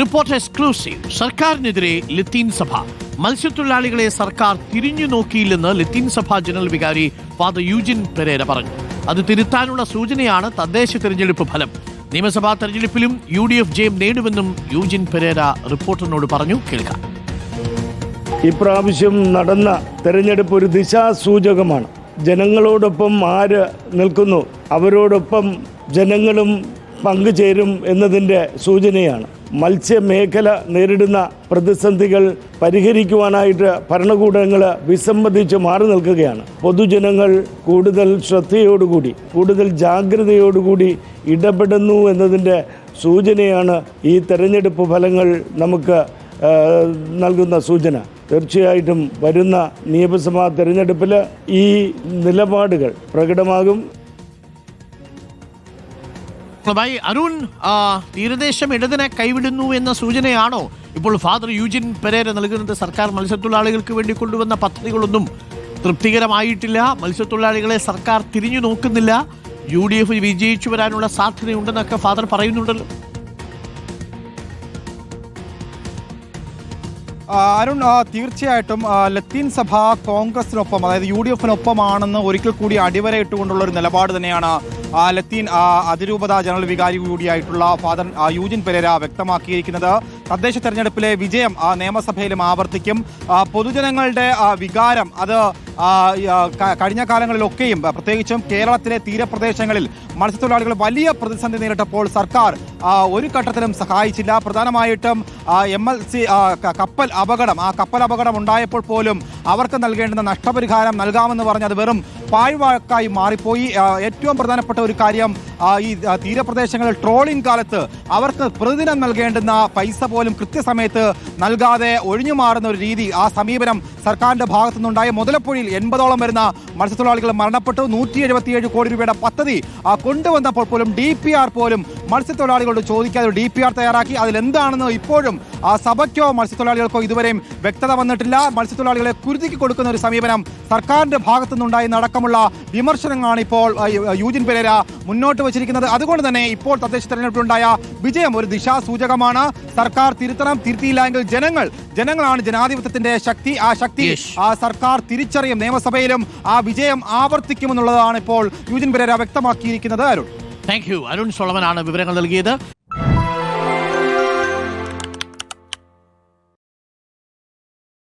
Report exclusive. സർക്കാരിനെതിരെ ലത്തീൻ സഭ. മത്സ്യത്തൊഴിലാളികളെ സർക്കാർ തിരിഞ്ഞു നോക്കിയില്ലെന്ന് ലത്തീൻ സഭ ജനറൽ വികാരി ഫാദർ യൂജിൻ പെരേര പറഞ്ഞു. അത് തിരുത്താനുള്ള സൂചനയാണ് തദ്ദേശ തെരഞ്ഞെടുപ്പ് ഫലം. നിയമസഭാ തെരഞ്ഞെടുപ്പിലും യു ഡി എഫ് ജയം നേടുമെന്നും യൂജിൻ പെരേര റിപ്പോർട്ടറിനോട് പറഞ്ഞു. കേൾക്കാം. ഇപ്രാവശ്യം നടന്ന തെരഞ്ഞെടുപ്പ് ഒരു ദിശാസൂചകമാണ്. ജനങ്ങളോടൊപ്പം ആര് നിൽക്കുന്നു അവരോടൊപ്പം ജനങ്ങളും പങ്കുചേരും എന്നതിന്റെ സൂചനയാണ്. മത്സ്യമേഖല നേരിടുന്ന പ്രതിസന്ധികൾ പരിഹരിക്കുവാനായിട്ട് ഭരണകൂടങ്ങൾ വിസമ്മതിച്ച് മാറി നിൽക്കുകയാണ്. പൊതുജനങ്ങൾ കൂടുതൽ ശ്രദ്ധയോടുകൂടി കൂടുതൽ ജാഗ്രതയോടുകൂടി ഇടപെടുന്നു എന്നതിന്റെ സൂചനയാണ് ഈ തെരഞ്ഞെടുപ്പ് ഫലങ്ങൾ നമുക്ക് നൽകുന്ന സൂചന. തീർച്ചയായിട്ടും വരുന്ന നിയമസഭാ തെരഞ്ഞെടുപ്പിൽ ഈ നിലപാടുകൾ പ്രകടമാകും. ഭായി അരുൺ തീരദേശം ഇടതിനെ കൈവിടുന്നു എന്ന സൂചനയാണോ? ഇപ്പോൾ ഫാദർ യൂജിൻ പെരേര നൽകുന്നത് സർക്കാർ മത്സ്യത്തൊഴിലാളികൾക്ക് വേണ്ടി കൊണ്ടുവന്ന പദ്ധതികളൊന്നും തൃപ്തികരമായിട്ടില്ല. മത്സ്യത്തൊഴിലാളികളെ സർക്കാർ തിരിഞ്ഞു നോക്കുന്നില്ല. യു ഡി എഫ് വിജയിച്ചു വരാനുള്ള സാധ്യതയുണ്ടെന്നൊക്കെ ഫാദർ പറയുന്നുണ്ടല്ലോ. അരുൺ തീർച്ചയായിട്ടും ലത്തീൻ സഭ കോൺഗ്രസിനൊപ്പം അതായത് യു ഡി എഫിനൊപ്പമാണെന്ന് ഒരിക്കൽ കൂടി അടിവരയിട്ടുകൊണ്ടുള്ള ഒരു നിലപാട് തന്നെയാണ് ലത്തീൻ അതിരൂപത ജനറൽ വികാരി കൂടിയായിട്ടുള്ള ഫാദർ യൂജിൻ പെരേര വ്യക്തമാക്കിയിരിക്കുന്നത്. തദ്ദേശ തെരഞ്ഞെടുപ്പിലെ വിജയം നിയമസഭയിലും ആവർത്തിക്കും. പൊതുജനങ്ങളുടെ വികാരം അത് കഴിഞ്ഞ കാലങ്ങളിലൊക്കെയും പ്രത്യേകിച്ചും കേരളത്തിലെ തീരപ്രദേശങ്ങളിൽ മത്സ്യത്തൊഴിലാളികൾ വലിയ പ്രതിസന്ധി നേരിട്ടപ്പോൾ സർക്കാർ ഒരു ഘട്ടത്തിലും സഹായിച്ചില്ല. പ്രധാനമായിട്ടും എം എൽ സി കപ്പൽ അപകടം ആ കപ്പൽ അപകടം ഉണ്ടായപ്പോൾ പോലും അവർക്ക് നൽകേണ്ടുന്ന നഷ്ടപരിഹാരം നൽകാമെന്ന് പറഞ്ഞ് അത് വെറും പാഴ്വാക്കായി മാറിപ്പോയി. ഏറ്റവും പ്രധാനപ്പെട്ട ഒരു കാര്യം ഈ തീരപ്രദേശങ്ങളിൽ ട്രോളിംഗ് കാലത്ത് അവർക്ക് പ്രതിദിനം നൽകേണ്ടുന്ന പൈസ പോലും കൃത്യസമയത്ത് നൽകാതെ ഒഴിഞ്ഞു മാറുന്ന ഒരു രീതി ആ സമീപനം സർക്കാരിന്റെ ഭാഗത്തു നിന്നുണ്ടായ മുതലപ്പുഴയിൽ എൺപതോളം വരുന്ന മത്സ്യത്തൊഴിലാളികൾ മരണപ്പെട്ടു. നൂറ്റി എഴുപത്തിയേഴ് കോടി രൂപയുടെ പദ്ധതി കൊണ്ടുവന്നപ്പോൾ പോലും ഡി പി ആർ പോലും മത്സ്യത്തൊഴിലാളികളോട് ചോദിക്കാതെ ഡി പി ആർ തയ്യാറാക്കി. അതിലെന്താണെന്ന് ഇപ്പോഴും ആ സഭയ്ക്കോ മത്സ്യത്തൊഴിലാളികൾക്കോ ഇതുവരെയും വ്യക്തത വന്നിട്ടില്ല. മത്സ്യത്തൊഴിലാളികളെ കുരുതിക്ക് കൊടുക്കുന്ന ഒരു സമീപനം സർക്കാരിന്റെ ഭാഗത്തു നിന്നുണ്ടായി നടക്കമുള്ള വിമർശനങ്ങളാണ് ഇപ്പോൾ യൂജിൻ പെരേര മുന്നോട്ട് വച്ചിരിക്കുന്നത്. അതുകൊണ്ട് തന്നെ ഇപ്പോൾ തദ്ദേശ തെരഞ്ഞെടുപ്പിലുണ്ടായ വിജയം ഒരു ദിശാസൂചകമാണ്. സർക്കാർ തിരുത്തണം തിരുത്തിയില്ല എങ്കിൽ ജനങ്ങൾ ജനങ്ങളാണ് ജനാധിപത്യത്തിന്റെ ശക്തി. ആ ശക്തി Yes. ആ സർക്കാർ തിരിച്ചറിയും നിയമസഭയിലും ആ വിജയം ആവർത്തിക്കുമെന്നുള്ളതാണ് ഇപ്പോൾ യുജിൻ പെരേര വ്യക്തമാക്കിയിരിക്കുന്നത് അരുൺ. താങ്ക് യു അരുൺ സോളമനാണ് വിവരങ്ങൾ നൽകിയത്.